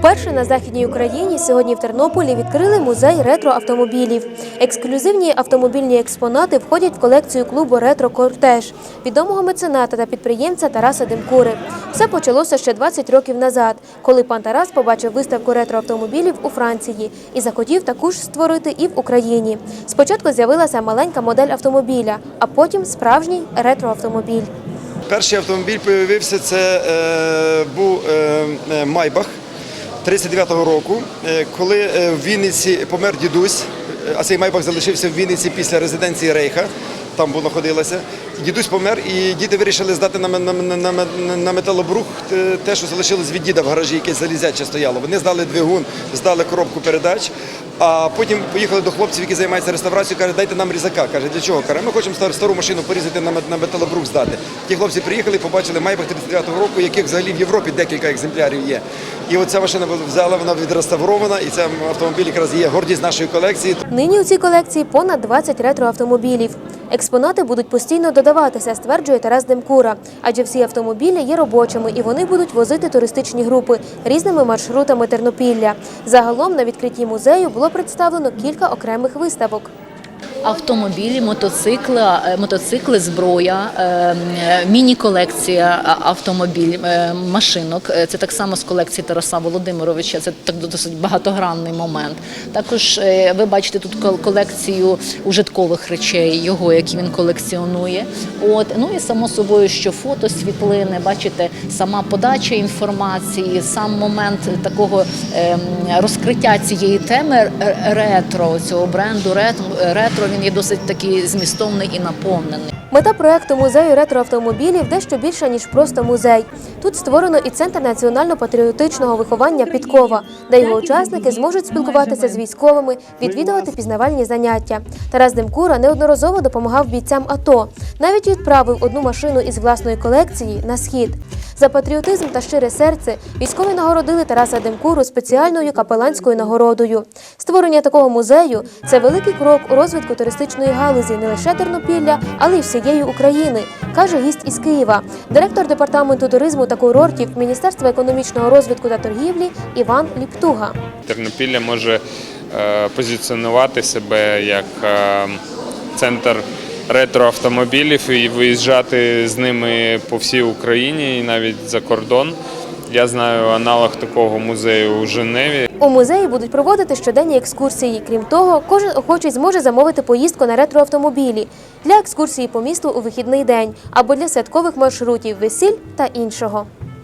Вперше на західній Україні сьогодні в Тернополі відкрили музей ретро-автомобілів. Ексклюзивні автомобільні експонати входять в колекцію клубу Ретро Кортеж відомого мецената та підприємця Тараса Демкури. Все почалося ще 20 років назад, коли пан Тарас побачив виставку ретроавтомобілів у Франції і захотів таку ж створити і в Україні. Спочатку з'явилася маленька модель автомобіля, а потім справжній ретроавтомобіль. Перший автомобіль з'явився, це е, був е, е, Майбах 39-го року, е, коли е, в Вінниці помер дідусь, е, а цей Майбах залишився в Вінниці після резиденції Рейха. Там воно ходилося. Дідусь помер, і діти вирішили здати на, на, на, на, металобрух те, що залишилось від діда в гаражі, яке залізяче стояло. Вони здали двигун, здали коробку передач, а потім поїхали до хлопців, які займаються реставрацією, каже, дайте нам різака. Каже, для чого? Каже, ми хочемо стар- стару машину порізати на металобрух здати. Ті хлопці приїхали, побачили Майбах 39-го року, яких взагалі в Європі декілька екземплярів є. І оця машина взяла, вона відреставрована, і цей автомобіль якраз є гордість нашої колекції. Нині у цій колекції понад 20 ретроавтомобілів. Експонати будуть постійно додаватися, стверджує Тарас Демкура. Адже всі автомобілі є робочими і вони будуть возити туристичні групи різними маршрутами Тернопілля. Загалом на відкритті музею було представлено кілька окремих виставок. Автомобілі, мотоцикли, е, мотоцикли, зброя, е, е, міні-колекція а- автомобіль, е, машинок. Е, Це так само з колекції Тараса Володимировича. Це так досить багатогранний момент. Також е, ви бачите тут кол- колекцію ужиткових речей, його, які він колекціонує. От ну і само собою, що фото, світлини, бачите, сама подача інформації, сам момент такого ем, розкриття цієї теми ретро, цього бренду ретро він є досить такий змістовний і наповнений. Мета проекту музею ретроавтомобілів дещо більша ніж просто музей. Тут створено і центр національно-патріотичного виховання Підкова, де його учасники зможуть спілкуватися з військовими, відвідувати пізнавальні заняття. Тарас Демкура неодноразово допомагав бійцям АТО. Навіть відправив одну машину із власної колекції на схід. За патріотизм та щире серце військові нагородили Тараса Демкуру спеціальною капеланською нагородою. Створення такого музею це великий крок у розвитку туристичної галузі не лише Тернопілля, але й всієї України, каже гість із Києва, директор департаменту туризму та курортів Міністерства економічного розвитку та торгівлі Іван Ліптуга. Тернопілля може е, позиціонувати себе як е, центр ретроавтомобілів і виїжджати з ними по всій Україні і навіть за кордон. Я знаю аналог такого музею у Женеві. У музеї будуть проводити щоденні екскурсії. Крім того, кожен охочий зможе замовити поїздку на ретроавтомобілі для екскурсії по місту у вихідний день або для святкових маршрутів, весіль та іншого.